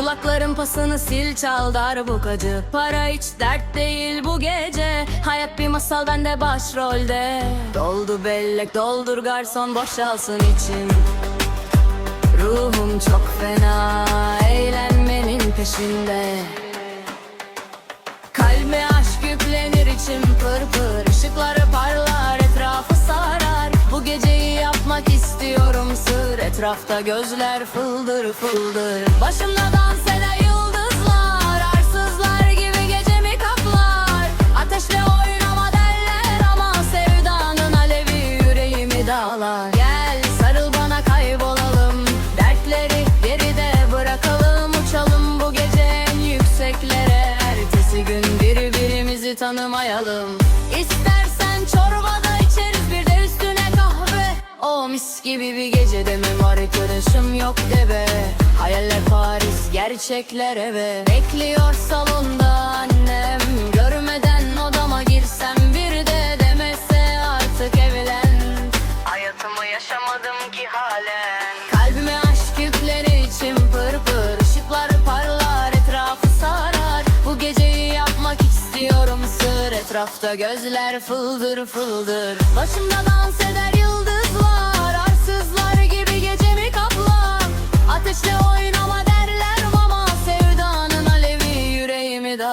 Kulakların pasını sil çal darbukacı Para hiç dert değil bu gece. Hayat bir masal bende başrolde. Doldu bellek doldur garson boşalsın için Ruhum çok fena eğlenmenin peşinde. Kalbe aşk yüklenir içim pır pır. Işıkları Etrafta gözler fıldır fıldır. Başımda dans eden yıldızlar Arsızlar gibi gecemi kaplar. Ateşle oynama derler ama Sevdanın alevi yüreğimi dağlar. Gel sarıl bana kaybolalım. Dertleri geride bırakalım Uçalım bu gece yükseklere. Ertesi gün birbirimizi tanımayalım. İstersen yok debe Hayaller Paris gerçekler eve. Bekliyor salonda annem. Görmeden odama girsem bir de demese artık evlen. Hayatımı yaşamadım ki halen. Kalbime aşk yükleri içim pır pır. Işıklar parlar etrafı sarar. Bu geceyi yapmak istiyorum sır. Etrafta gözler fıldır fıldır. Başımda dans eder yıldızlar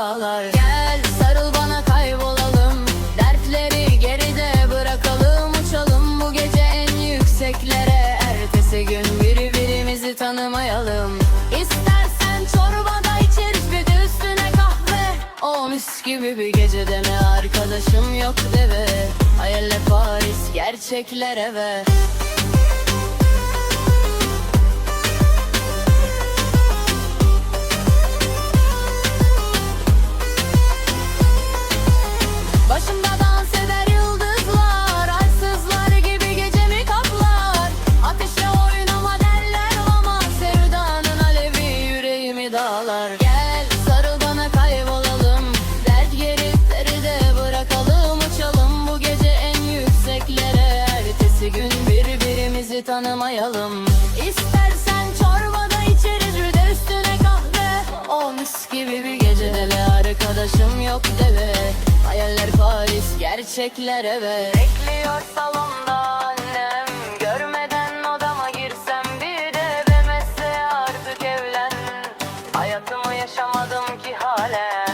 dağlar. Gel sarıl bana kaybolalım. Dertleri geride bırakalım Uçalım bu gece en yükseklere. Ertesi gün birbirimizi tanımayalım. İstersen çorbada içeriz bir de üstüne kahve. O mis gibi bir gecede mi arkadaşım yok deve Hayaller Paris gerçekler eve birbirimizi tanımayalım. İstersen çorbada içeriz bir de üstüne kahve. O gibi bir gece deve arkadaşım yok deve. Hayaller Paris gerçekler eve. Bekliyor salonda annem. Görmeden odama girsem bir de Demese artık evlen. Hayatımı yaşamadım ki halen.